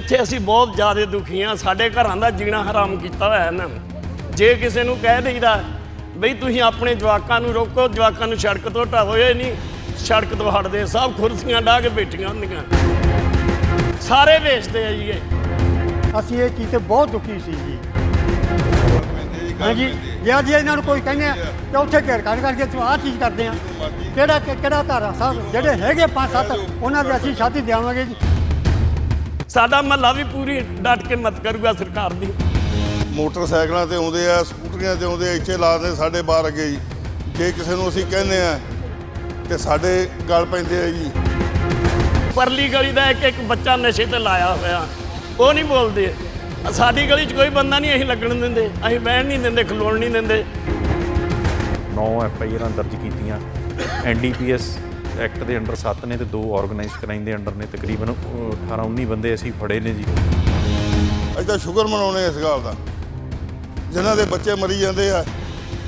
ਇੱਥੇ ਅਸੀਂ ਬਹੁਤ ਜ਼ਿਆਦਾ ਦੁਖੀ ਹਾਂ। ਸਾਡੇ ਘਰਾਂ ਦਾ ਜੀਣਾ ਹਰਾਮ ਕੀਤਾ ਹੋਇਆ ਇਹਨਾਂ ਨੇ। ਜੇ ਕਿਸੇ ਨੂੰ ਕਹਿ ਦੇਈਦਾ, ਬਈ ਤੁਸੀਂ ਆਪਣੇ ਜਵਾਕਾਂ ਨੂੰ ਰੋਕੋ, ਜਵਾਕਾਂ ਨੂੰ ਸੜਕ ਤੋਂ ਹਟਾਓ, ਇਹ ਨਹੀਂ ਸੜਕ ਤੋਂ ਹਟਦੇ, ਸਭ ਕੁਰਸੀਆਂ ਢਾਹ ਕੇ ਬੈਠੀਆਂ ਹੁੰਦੀਆਂ। ਸਾਰੇ ਵੇਚਦੇ ਆ ਜੀ ਇਹ। ਅਸੀਂ ਇਹ ਚੀਜ਼ ਤੇ ਬਹੁਤ ਦੁਖੀ ਸੀ ਜੀ। ਹਾਂਜੀ, ਜੇ ਅੱਜ ਇਹਨਾਂ ਨੂੰ ਕੋਈ ਕਹਿੰਦੇ ਆ ਕਿ ਉੱਥੇ ਘੇਰ ਕੱਢ ਕਰਕੇ ਤੂੰ ਆਹ ਚੀਜ਼ ਕਰਦੇ ਆ। ਕਿਹੜਾ ਕਿਹੜਾ ਘਰ ਆ? ਸਭ ਜਿਹੜੇ ਹੈਗੇ ਪੰਜ ਸੱਤ, ਉਹਨਾਂ ਦੀ ਅਸੀਂ ਛਾਤੀ ਦੇਵਾਂਗੇ ਜੀ। ਸਾਡਾ ਮਹੱਲਾ ਵੀ ਪੂਰੀ ਡਟ ਕੇ ਮਤ ਕਰੂਗਾ ਸਰਕਾਰ ਦੀ। ਮੋਟਰਸਾਈਕਲਾਂ ਤੇ ਆਉਂਦੇ ਆ ਸਕੂਟਰੀਆਂ ਤੇ ਆਉਂਦੇ ਆ ਇੱਥੇ ਲਾਦੇ ਸਾਡੇ ਬਾਹਰ ਅੱਗੇ ਜੀ। ਜੇ ਕਿਸੇ ਨੂੰ ਅਸੀਂ ਕਹਿੰਦੇ ਆ ਤੇ ਸਾਡੇ ਗਲ ਪੈਂਦੇ ਆ ਜੀ। ਪਰਲੀ ਗਲੀ ਦਾ ਇੱਕ ਇੱਕ ਬੱਚਾ ਨਸ਼ੇ ਤੇ ਲਾਇਆ ਹੋਇਆ। ਉਹ ਨਹੀਂ ਬੋਲਦੇ। ਸਾਡੀ ਗਲੀ 'ਚ ਕੋਈ ਬੰਦਾ ਨਹੀਂ ਅਸੀਂ ਲੱਗਣ ਦਿੰਦੇ। ਅਸੀਂ ਬਹਿਣ ਨਹੀਂ ਦਿੰਦੇ ਖਲੋਣ ਨਹੀਂ ਦਿੰਦੇ। 9 ਐਫ ਆਈ ਆਰਾਂ ਦਰਜ ਕੀਤੀਆਂ। ਐਨਡੀਪੀਐਸ ਐਕਟ ਦੇ ਅੰਡਰ 7 ਨੇ ਤੇ ਦੋ ਆਰਗੇਨਾਈਜ਼ ਕ੍ਰਾਈਮ ਦੇ ਅੰਡਰ ਨੇ ਤਕਰੀਬਨ 18 19 ਬੰਦੇ ਅਸੀਂ ਫੜੇ ਨੇ ਜੀ। ਅਸੀਂ ਤਾਂ ਸ਼ੁਕਰ ਮਨਾਉਣੇ ਇਸ ਗੱਲ ਦਾ। ਜਿਨ੍ਹਾਂ ਦੇ ਬੱਚੇ ਮਰੀ ਜਾਂਦੇ ਆ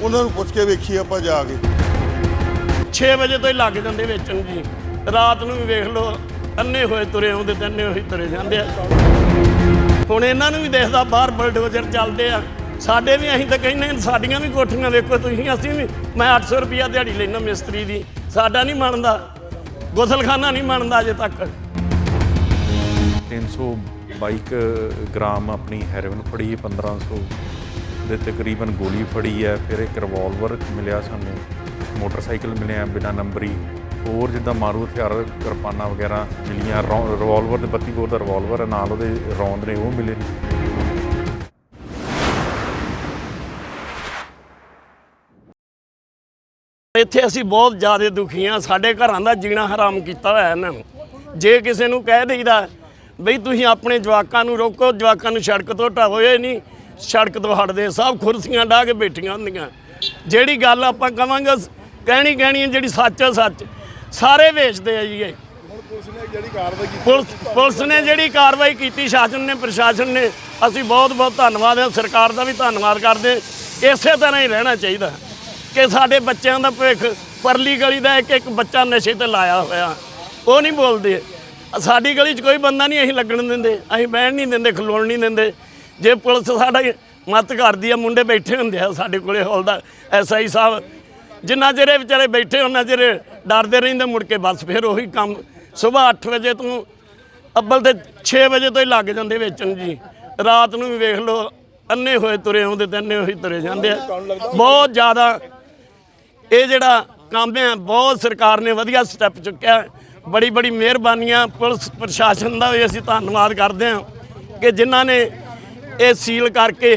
ਉਹਨਾਂ ਨੂੰ ਪੁੱਛ ਕੇ ਵੇਖੀ ਆਪਾਂ ਜਾ ਕੇ। 6 ਵਜੇ ਤੋਂ ਹੀ ਲੱਗ ਜਾਂਦੇ ਵੇਚਣ ਜੀ। ਰਾਤ ਨੂੰ ਵੀ ਵੇਖ ਲਓ ਅੰਨੇ ਹੋਏ ਤੁਰੇ ਆਉਂਦੇ ਤੇ ਅੰਨੇ ਹੋਏ ਤੁਰੇ ਜਾਂਦੇ ਆ। ਹੁਣ ਇਹਨਾਂ ਨੂੰ ਵੀ ਦੇਖਦਾ ਬਾਹਰ ਬਲਡੋਜ਼ਰ ਚੱਲਦੇ ਆ। ਸਾਡੇ ਵੀ ਅਸੀਂ ਤਾਂ ਕਹਿੰਦੇ ਸਾਡੀਆਂ ਵੀ ਕੋਠੀਆਂ ਵੇਖੋ ਤੁਸੀਂ ਅਸੀਂ ਵੀ ਮੈਂ 800 ਰੁਪਿਆ ਦਿਹਾੜੀ ਲੈਣਾ ਮਿਸਤਰੀ ਦੀ। ਸਾਡਾ ਨਹੀਂ ਮੰਨਦਾ। ਗੁਸਲਖਾਨਾ ਨਹੀਂ ਮੰਨਦਾ ਅਜੇ ਤੱਕ। 322 ਗ੍ਰਾਮ ਆਪਣੀ ਹੈਰੋਇਨ ਫੜੀ ਹੈ 1500 ਦੇ ਤਕਰੀਬਨ ਗੋਲੀ ਫੜੀ ਹੈ। ਫਿਰ ਇੱਕ ਰਿਵਾਲਵਰ ਮਿਲਿਆ ਸਾਨੂੰ, ਮੋਟਰਸਾਈਕਲ ਮਿਲਿਆ ਬਿਨਾ ਨੰਬਰੀ। ਹੋਰ ਜਿੱਦਾਂ ਮਾਰੂ ਹਥਿਆਰ, ਕਿਰਪਾਨਾਂ ਵਗੈਰਾ ਮਿਲੀਆਂ ਰਿਵਾਲਵਰ ਦੇ 32 ਬੋਰ ਦਾ ਰਿਵਾਲਵਰ ਹੈ, ਨਾਲ ਉਹਦੇ ਰੌਂਦ ਨੇ ਉਹ ਮਿਲੇ ਨੇ। ਇੱਥੇ ਅਸੀਂ ਬਹੁਤ ਜ਼ਿਆਦਾ ਦੁਖੀ ਹਾਂ। ਸਾਡੇ ਘਰਾਂ ਦਾ ਜੀਣਾ ਹਰਾਮ ਕੀਤਾ ਹੋਇਆ ਇਹਨਾਂ ਨੂੰ। ਜੇ ਕਿਸੇ ਨੂੰ ਕਹਿ ਦੇਈਦਾ, ਬਈ ਤੁਸੀਂ ਆਪਣੇ ਜਵਾਕਾਂ ਨੂੰ ਰੋਕੋ, ਜਵਾਕਾਂ ਨੂੰ ਸੜਕ ਤੋਂ ਹਟਾਓ। ਇਹ ਨਹੀਂ ਸੜਕ ਤੋਂ ਹਟਦੇ, ਸਭ ਕੁਰਸੀਆਂ ਢਾਹ ਕੇ ਬੈਠੀਆਂ ਹੁੰਦੀਆਂ। ਜਿਹੜੀ ਗੱਲ ਆਪਾਂ ਕਵਾਂਗੇ, ਕਹਿਣੀ ਕਹਿਣੀ ਜਿਹੜੀ ਸੱਚ ਆ ਸੱਚ। ਸਾਰੇ ਵੇਚਦੇ ਆ ਜੀ ਇਹ। ਪੁਲਿਸ ਪੁਲਿਸ ਨੇ ਜਿਹੜੀ ਕਾਰਵਾਈ ਕੀਤੀ, ਸ਼ਾਸਨ ਨੇ, ਪ੍ਰਸ਼ਾਸਨ ਨੇ, ਅਸੀਂ ਬਹੁਤ ਬਹੁਤ ਧੰਨਵਾਦ ਹੈ। ਸਰਕਾਰ ਦਾ ਵੀ ਧੰਨਵਾਦ ਕਰਦੇ ਇਸੇ ਤਰ੍ਹਾਂ ਹੀ ਰਹਿਣਾ ਚਾਹੀਦਾ। ਕਿ ਸਾਡੇ ਬੱਚਿਆਂ ਦਾ ਭਵਿੱਖ, ਪਰਲੀ ਗਲੀ ਦਾ ਇੱਕ ਇੱਕ ਬੱਚਾ ਨਸ਼ੇ ਤੇ ਲਾਇਆ ਹੋਇਆ। ਉਹ ਨਹੀਂ ਬੋਲਦੇ। ਸਾਡੀ ਗਲੀ 'ਚ ਕੋਈ ਬੰਦਾ ਨਹੀਂ, ਅਸੀਂ ਲੱਗਣ ਦਿੰਦੇ। ਅਸੀਂ ਬਹਿਣ ਨਹੀਂ ਦਿੰਦੇ, ਖਲੋਣ ਨਹੀਂ ਦਿੰਦੇ। ਜੇ ਪੁਲਿਸ ਸਾਡਾ ਮਤ ਕਰਦੀ ਆ, ਮੁੰਡੇ ਬੈਠੇ ਹੁੰਦੇ ਆ ਸਾਡੇ ਕੋਲੇ, ਹੌਲਦਾਰ ਐਸਆਈ ਸਾਹਿਬ। ਜਿੰਨਾ ਚਿਰ ਵਿਚਾਰੇ ਬੈਠੇ, ਉਹਨਾਂ ਚਿਰ ਡਰਦੇ ਰਹਿੰਦੇ, ਮੁੜ ਕੇ ਬਸ ਫਿਰ ਉਹੀ ਕੰਮ। ਸਵੇਰ 8 ਵਜੇ ਤੋਂ ਅੱਬਲ ਤੇ 6 ਵਜੇ ਤੋਂ ਹੀ ਲੱਗ ਜਾਂਦੇ ਵੇਚਣ ਜੀ। ਰਾਤ ਨੂੰ ਵੀ ਵੇਖ ਲਓ, ਅੰਨੇ ਹੋਏ ਤੁਰੇ ਆਉਂਦੇ ਤੇ ਅੰਨੇ ਹੋਏ ਤੁਰੇ ਜਾਂਦੇ ਆ। ਬਹੁਤ ਜ਼ਿਆਦਾ ਇਹ ਜਿਹੜਾ ਕੰਮ ਹੈ, ਬਹੁਤ ਸਰਕਾਰ ਨੇ ਵਧੀਆ ਸਟੈਪ ਚੁੱਕਿਆ ਹੈ। ਬੜੀ ਬੜੀ ਮਿਹਰਬਾਨੀਆਂ ਪੁਲਿਸ ਪ੍ਰਸ਼ਾਸਨ ਦਾ ਵੀ ਅਸੀਂ ਧੰਨਵਾਦ ਕਰਦੇ ਹਾਂ ਕਿ ਜਿਨ੍ਹਾਂ ਨੇ ਇਹ ਸੀਲ ਕਰਕੇ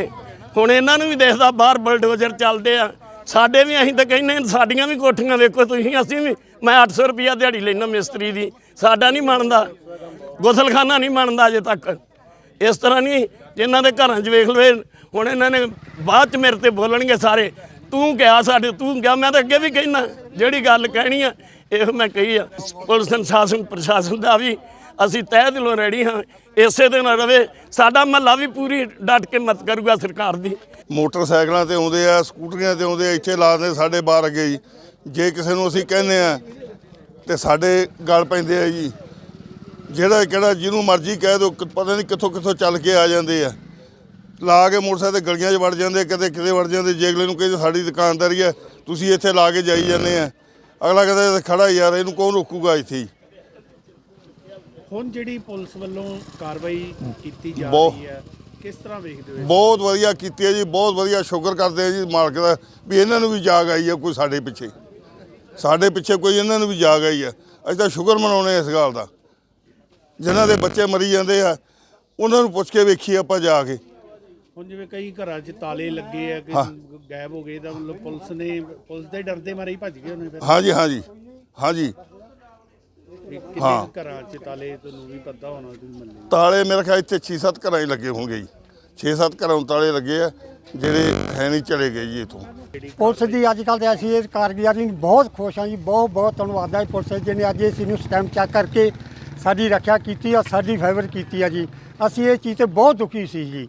ਹੁਣ ਇਹਨਾਂ ਨੂੰ ਵੀ ਦੇਖਦਾ ਬਾਹਰ ਬਲਡੋਜ਼ਰ ਚੱਲਦੇ ਆ ਸਾਡੇ ਵੀ ਅਸੀਂ ਤਾਂ ਕਹਿੰਦੇ ਸਾਡੀਆਂ ਵੀ ਕੋਠੀਆਂ ਵੇਖੋ ਤੁਸੀਂ, ਅਸੀਂ ਵੀ, ਮੈਂ 800 ਰੁਪਿਆ ਦਿਹਾੜੀ ਲੈਣਾ ਮਿਸਤਰੀ ਦੀ, ਸਾਡਾ ਨਹੀਂ ਮੰਨਦਾ ਗੁਸਲਖਾਨਾ ਨਹੀਂ ਮੰਨਦਾ ਅਜੇ ਤੱਕ ਇਸ ਤਰ੍ਹਾਂ ਨਹੀਂ, ਜਿਨ੍ਹਾਂ ਦੇ ਘਰਾਂ 'ਚ ਵੇਖ ਲਓ ਹੁਣ ਇਹਨਾਂ ਨੇ ਬਾਅਦ 'ਚ ਮੇਰੇ ਤੇ ਬੋਲਣਗੇ ਸਾਰੇ ਤੂੰ ਕਿਹਾ ਸਾਡੇ, ਤੂੰ ਕਿਹਾ, ਮੈਂ ਤਾਂ ਅੱਗੇ ਵੀ ਕਹਿਣਾ ਜਿਹੜੀ ਗੱਲ ਕਹਿਣੀ ਆ, ਇਹ ਮੈਂ ਕਹੀ ਆ। ਪੁਲਿਸ ਸ਼ਾਸਨ ਪ੍ਰਸ਼ਾਸਨ ਦਾ ਵੀ ਅਸੀਂ ਤਹਿ ਦਿਲੋਂ ਰੈਡੀ ਹਾਂ, ਇਸੇ ਦੇ ਨਾਲ ਰਵੇ, ਸਾਡਾ ਮਹੱਲਾ ਵੀ ਪੂਰੀ ਡਟ ਕੇ ਮਤ ਕਰੂਗਾ ਸਰਕਾਰ ਦੀ। ਮੋਟਰਸਾਈਕਲਾਂ ਤੇ ਆਉਂਦੇ ਆ, ਸਕੂਟਰੀਆਂ ਤੇ ਆਉਂਦੇ ਆ, ਇੱਥੇ ਲਾਦੇ ਸਾਡੇ ਬਾਹਰ ਅੱਗੇ ਜੀ। ਜੇ ਕਿਸੇ ਨੂੰ ਅਸੀਂ ਕਹਿੰਦੇ ਆ, ਤੇ ਸਾਡੇ ਗਲ ਪੈਂਦੇ ਆ ਜੀ। ਜਿਹੜਾ ਕਿਹੜਾ ਜਿਹਨੂੰ ਮਰਜ਼ੀ ਕਹਿ ਦਿਓ ਪਤਾ ਨਹੀਂ ਕਿੱਥੋਂ ਕਿੱਥੋਂ ਚੱਲ ਕੇ ਆ ਜਾਂਦੇ ਆ। ਲਾ ਕੇ ਮੋਟਰਸਾਈਕਲ ਤੇ ਗਲੀਆਂ 'ਚ ਵੜ ਜਾਂਦੇ ਕਿਤੇ ਕਿਤੇ ਵੜ ਜਾਂਦੇ ਜੇ ਅਗਲੇ ਨੂੰ ਕਹਿੰਦੇ ਸਾਡੀ ਦੁਕਾਨਦਾਰੀ ਆ ਤੁਸੀਂ ਇੱਥੇ ਲਾ ਕੇ ਜਾਈ ਜਾਂਦੇ ਆ। ਅਗਲਾ ਕਹਿੰਦਾ ਖੜਾ ਯਾਰ ਇਹਨੂੰ ਕੌਣ ਰੋਕੂਗਾ ਇੱਥੇ? ਹੀ ਹੁਣ ਜਿਹੜੀ ਪੁਲਿਸ ਵੱਲੋਂ ਕਾਰਵਾਈ ਕੀਤੀ ਜਾ ਰਹੀ ਹੈ ਕਿਸ ਤਰ੍ਹਾਂ ਵੇਖਦੇ ਹੋ? ਬਹੁਤ ਵਧੀਆ ਕੀਤੀ ਹੈ ਜੀ ਬਹੁਤ ਵਧੀਆ ਸ਼ੁਕਰ ਕਰਦੇ ਆ ਜੀ ਮਾਲਕ ਦਾ ਵੀ ਇਹਨਾਂ ਨੂੰ ਵੀ ਜਾਗ ਆਈ ਹੈ ਕੋਈ ਸਾਡੇ ਪਿੱਛੇ। ਸਾਡੇ ਪਿੱਛੇ ਕੋਈ ਇਹਨਾਂ ਨੂੰ ਵੀ ਜਾਗ ਆਈ ਹੈ ਅਸੀਂ ਤਾਂ ਸ਼ੁਕਰ ਮਨਾਉਣੇ ਇਸ ਗੱਲ ਦਾ। ਜਿਨ੍ਹਾਂ ਦੇ ਬੱਚੇ ਮਰੀ ਜਾਂਦੇ ਆ ਉਹਨਾਂ ਨੂੰ ਪੁੱਛ ਕੇ ਵੇਖੀ ਆਪਾਂ ਜਾ ਕੇ। ਹੁਣ ਜਿਵੇਂ ਕਈ ਘਰਾਂ 'ਚ ਤਾਲੇ ਲੱਗੇ ਆ ਕਿ ਹਾਂ। ਗਾਇਬ ਹੋ ਗਏ ਤਾਂ ਮਤਲਬ ਪੁਲਿਸ ਨੇ ਪੁਲਿਸ ਦੇ ਡਰਦੇ ਮਾਰੇ ਹੀ ਭੱਜ ਗਏ ਉਹਨੇ ਫਿਰ। ਹਾਂਜੀ ਹਾਂਜੀ। ਹਾਂਜੀ। ਕਿੰਨੇ ਹਾਂ। ਕੁ ਘਰਾਂ 'ਚ ਤਾਲੇ ਤੁਹਾਨੂੰ ਵੀ ਪਤਾ ਹੋਣਾ ਤੁਸੀਂ ਮੰਨੇ ਤਾਲੇ ਮੇਰੇ ਖਿਆਲ ਇੱਥੇ 6-7 ਘਰਾਂ ਹੀ ਲੱਗੇ ਹੋਣਗੇ ਜੀ। 6-7 ਘਰਾਂ ਨੂੰ ਤਾਲੇ ਲੱਗੇ ਆ ਜਿਹੜੇ ਹੈ ਨਹੀਂ ਚਲੇ ਗਏ ਜੀ ਇਥੋਂ। ਪੁਲਿਸ ਦੀ ਅੱਜ ਕੱਲ੍ਹ ਤੇ ਅਸੀਂ ਇਸ ਕਾਰਗੁਜ਼ਾਰੀ ਨੂੰ ਬਹੁਤ ਖੁਸ਼ ਹਾਂ ਜੀ ਬਹੁਤ ਬਹੁਤ ਧੰਨਵਾਦ ਹੈ ਪੁਲਿਸ ਜੀ ਨੇ ਅੱਜ ਇਸ ਨੂੰ ਸਟੈਂਪ ਚੈੱਕ ਕਰਕੇ ਸਾਡੀ ਰੱਖਿਆ ਕੀਤੀ ਆ ਸਾਡੀ ਫੇਵਰ ਕੀਤੀ ਆ ਜੀ। ਅਸੀਂ ਇਹ ਚੀਜ਼ ਤੇ ਬਹੁਤ ਦੁਖੀ ਸੀ ਜੀ।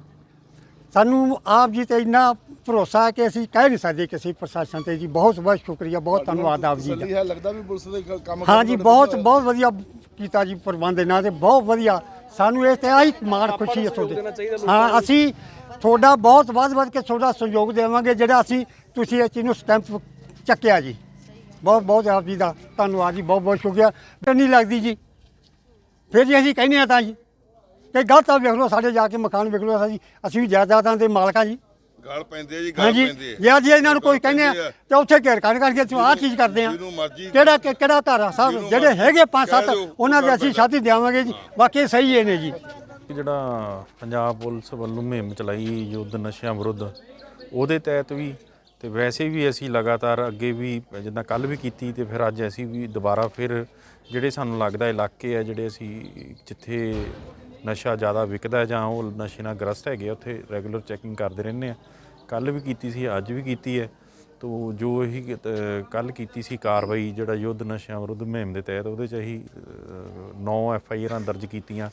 ਸਾਨੂੰ ਆਪ ਜੀ ਤੇ ਇੰਨਾ ਭਰੋਸਾ ਹੈ ਕਿ ਅਸੀਂ ਕਹਿ ਨਹੀਂ ਸਕਦੇ ਕਿਸੇ ਪ੍ਰਸ਼ਾਸਨ ਤੇ ਜੀ ਬਹੁਤ ਬਹੁਤ ਸ਼ੁਕਰੀਆ ਬਹੁਤ ਧੰਨਵਾਦ ਆਪ ਜੀ ਦਾ। ਹੈ ਲੱਗਦਾ ਵੀ ਪੁਲਿਸ ਦੇ ਕੰਮ ਹਾਂ ਜੀ ਬਹੁਤ। ਬਹੁਤ ਵਧੀਆ ਕੀਤਾ ਜੀ ਪ੍ਰਬੰਧ ਇਹਨਾਂ ਤੇ ਬਹੁਤ ਵਧੀਆ। ਸਾਨੂੰ ਇਸ ਤੇ ਆਹੀ ਮਾਣ ਖੁਸ਼ੀ ਇੱਥੋਂ ਦੇ ਹਾਂ ਅਸੀਂ ਤੁਹਾਡਾ ਬਹੁਤ ਵੱਧ ਵੱਧ ਕੇ ਤੁਹਾਡਾ ਸਹਿਯੋਗ ਦੇਵਾਂਗੇ ਜਿਹੜਾ ਅਸੀਂ ਤੁਸੀਂ ਇਸ ਚੀਜ਼ ਨੂੰ ਸਟੈਂਪ ਚੱਕਿਆ ਜੀ। ਬਹੁਤ ਬਹੁਤ ਆਪ ਜੀ ਦਾ ਧੰਨਵਾਦ ਜੀ ਬਹੁਤ ਬਹੁਤ ਸ਼ੁਕਰੀਆ। ਨਹੀਂ ਲੱਗਦੀ ਜੀ। ਫਿਰ ਜੀ ਅਸੀਂ ਕਹਿੰਦੇ ਆ ਤਾਂ ਜੀ। ਕਿ ਗਲਤ ਆ ਵੇਖ ਲਓ ਸਾਡੇ ਜਾ ਕੇ ਮਕਾਨ ਵੇਖ ਲਓ ਅਸੀਂ ਅਸੀਂ ਵੀ ਜਾਇਦਾਦਾਂ ਦੇ ਮਾਲਕਾਂ ਜੀ। ਗਲ ਪੈਂਦੇ ਜੀ ਗਲ ਹਾਂਜੀ। ਪੈਂਦੇ ਆ। ਜੇ ਅੱਜ ਇਹਨਾਂ ਨੂੰ ਕੋਈ ਕਹਿੰਦੇ ਆ ਤੇ ਉੱਥੇ ਘੇਰ ਕੱਢ ਕਰਕੇ ਅਸੀਂ ਆਹ ਚੀਜ਼ ਕਰਦੇ ਆ। ਜਿਹਨੂੰ ਮਰਜ਼ੀ- ਕਿਹੜਾ ਕਿ- ਕਿਹੜਾ ਘਰ ਆ? ਸਾਹਿਬ ਜਿਹੜੇ ਹੈਗੇ ਪੰਜ ਸੱਤ ਉਹਨਾਂ ਦੇ ਅਸੀਂ ਛਾਤੀ ਦੇਵਾਂਗੇ ਜੀ। ਬਾਕੀ ਸਹੀ ਇਹ ਨੇ ਜੀ। ਕਿ ਜਿਹੜਾ ਪੰਜਾਬ ਪੁਲਿਸ ਵੱਲੋਂ ਮੁਹਿੰਮ ਚਲਾਈ ਯੁੱਧ ਨਸ਼ਿਆਂ ਵਿਰੁੱਧ ਉਹਦੇ ਤਹਿਤ ਵੀ ਤੇ ਵੈਸੇ ਵੀ ਅਸੀਂ ਲਗਾਤਾਰ ਅੱਗੇ ਵੀ ਜਿੱਦਾਂ ਕੱਲ ਵੀ ਕੀਤੀ ਤੇ ਫਿਰ ਅੱਜ ਅਸੀਂ ਵੀ ਦੁਬਾਰਾ ਫਿਰ ਜਿਹੜੇ ਸਾਨੂੰ ਲੱਗਦਾ ਇਲਾਕੇ ਆ ਜਿਹੜੇ ਅਸੀਂ ਜਿੱਥੇ ਨਸ਼ਾ ਜ਼ਿਆਦਾ ਵਿਕਦਾ ਜਾਂ ਉਹ ਨਸ਼ੇ ਨਾਲ ਗ੍ਰਸਤ ਹੈਗੇ ਆ, ਉੱਥੇ ਰੈਗੂਲਰ ਚੈਕਿੰਗ ਕਰਦੇ ਰਹਿੰਦੇ ਆ। ਕੱਲ ਵੀ ਕੀਤੀ ਸੀ ਅੱਜ ਵੀ ਕੀਤੀ ਹੈ। ਤੋ ਜੋ ਇਹ ਕੱਲ ਕੀਤੀ ਸੀ ਕਾਰਵਾਈ ਜਿਹੜਾ ਯੁੱਧ ਨਸ਼ਿਆਂ ਵਿਰੁੱਧ ਮੁਹਿੰਮ ਦੇ ਤਹਿਤ ਉਹਦੇ ਚ ਅਸੀਂ 9 ਐਫ ਆਈ ਆਰਾਂ ਦਰਜ ਕੀਤੀਆਂ।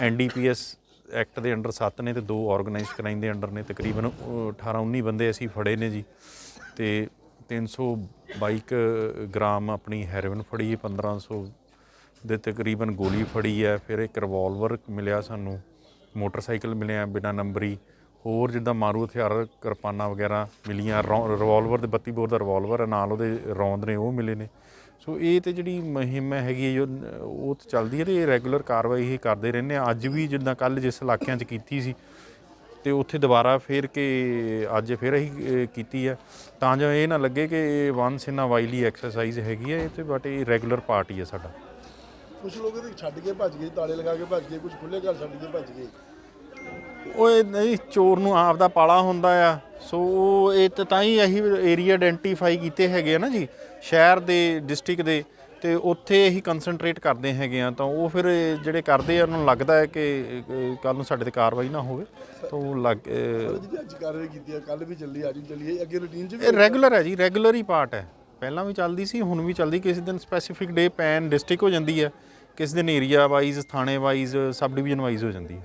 ਐਨਡੀਪੀਐਸ ਐਕਟ ਦੇ ਅੰਡਰ 7 ਨੇ ਤੇ ਦੋ ਆਰਗੇਨਾਈਜ਼ਡ ਕ੍ਰਾਈਮ ਦੇ ਅੰਡਰ ਨੇ। ਤਕਰੀਬਨ 18 19 ਬੰਦੇ ਅਸੀਂ ਫੜੇ ਨੇ ਜੀ। ਤੇ 322 ਕੁ ਗ੍ਰਾਮ ਆਪਣੀ ਹੈਰੋਇਨ ਫੜੀ ਹੈ 1500 ਦੇ ਤਕਰੀਬਨ ਗੋਲੀ ਫੜੀ ਹੈ, ਫਿਰ ਇੱਕ ਰਿਵਾਲਵਰ ਮਿਲਿਆ ਸਾਨੂੰ, ਮੋਟਰਸਾਈਕਲ ਮਿਲਿਆ ਬਿਨਾ ਨੰਬਰੀ, ਹੋਰ ਜਿੱਦਾਂ ਮਾਰੂ ਹਥਿਆਰ, ਕਿਰਪਾਨਾਂ ਵਗੈਰਾ ਮਿਲੀਆਂ ਰਿਵਾਲਵਰ ਦੇ 32 ਬੋਰ ਦਾ ਰਿਵਾਲਵਰ ਹੈ, ਨਾਲ ਉਹਦੇ ਰੌਂਦ ਨੇ, ਉਹ ਮਿਲੇ ਨੇ। ਸੋ ਇਹ ਤੇ ਜਿਹੜੀ ਮੁਹਿੰਮ ਹੈਗੀ ਹੈ, ਜੋ, ਉਹ ਤੇ ਚੱਲਦੀ ਹੈ ਤੇ ਇਹ ਰੈਗੂਲਰ ਕਾਰਵਾਈ ਹੀ ਕਰਦੇ ਰਹਿੰਦੇ ਆ। ਅੱਜ ਵੀ ਜਿੱਦਾਂ ਕੱਲ ਜਿਸ ਇਲਾਕਿਆਂ 'ਚ ਕੀਤੀ ਸੀ, ਤੇ ਉੱਥੇ ਦੁਬਾਰਾ ਫੇਰ ਕੇ ਅੱਜ ਫਿਰ ਅਸੀਂ ਕੀਤੀ ਹੈ। ਤਾਂ ਜੋ ਇਹ ਨਾ ਲੱਗੇ ਕਿ ਵਾਂਸ ਇਨ ਵਾਈਲੀ ਐਕਸਰਸਾਈਜ਼ ਹੈਗੀ ਹੈ, ਇਹ ਤੇ ਬਟ ਇਹ ਰੈਗੂਲਰ ਪਾਰਟ ਹੀ ਹੈ ਸਾਡਾ। ਕੁਝ ਲੋਕ ਇਹਦੇ ਛੱਡ ਕੇ ਭੱਜ ਗਏ ਤਾਲੇ ਲਗਾ ਕੇ ਭੱਜ ਗਏ ਕੁਝ ਖੁੱਲੇ ਘਰ ਛੱਡ ਕੇ ਭੱਜ ਗਏ। ਓਏ ਨਹੀਂ ਚੋਰ ਨੂੰ ਆਪ ਦਾ ਪਾਲਾ ਹੁੰਦਾ ਆ। ਸੋ ਉਹ ਇਹ ਤਾਂ ਤਾਂ ਹੀ ਅਸੀਂ ਏਰੀਆ ਆਇਡੈਂਟੀਫਾਈ ਕੀਤੇ ਹੈਗੇ ਆ ਨਾ ਜੀ ਸ਼ਹਿਰ ਦੇ ਡਿਸਟ੍ਰਿਕਟ ਦੇ ਤੇ ਉੱਥੇ ਅਸੀਂ ਕਨਸੈਂਟਰੇਟ ਕਰਦੇ ਹੈਗੇ ਆ। ਤਾਂ ਉਹ ਫਿਰ ਜਿਹੜੇ ਕਰਦੇ ਆ ਉਹਨਾਂ ਨੂੰ ਲੱਗਦਾ ਹੈ ਕਿ ਕੱਲ ਨੂੰ ਸਾਡੇ ਤੇ ਕਾਰਵਾਈ ਨਾ ਹੋਵੇ। ਤਾਂ ਉਹ ਲੱਗ ਅਹ, ਜਿਹੜੀ ਅੱਜ ਕਾਰਵਾਈ ਕੀਤੀ ਹੈ ਕੱਲ ਵੀ ਚੱਲੀ ਅੱਜ ਵੀ ਚੱਲੀ ਹੈ ਅੱਗੇ ਰੂਟੀਨ 'ਚ ਵੀ ਇਹ ਰੈਗੂਲਰ ਹੈ ਜੀ ਰੈਗੂਲਰ ਹੀ ਪਾਰਟ ਹੈ। ਪਹਿਲਾਂ ਵੀ ਚੱਲਦੀ ਸੀ ਹੁਣ ਵੀ ਚੱਲਦੀ ਕਿਸੇ ਦਿਨ ਸਪੈਸੀਫਿਕ ਡੇ ਪੈਨ ਡਿਸਟ੍ਰਿਕਟ ਹੋ ਜਾਂਦੀ ਹੈ। ਕਿਸੇ ਦਿਨ ਏਰੀਆ ਵਾਈਜ਼ ਥਾਣੇ ਵਾਈਜ਼ ਸਬ ਡਿਵੀਜ਼ਨ ਵਾਈਜ਼ ਹੋ ਜਾਂਦੀ ਹੈ।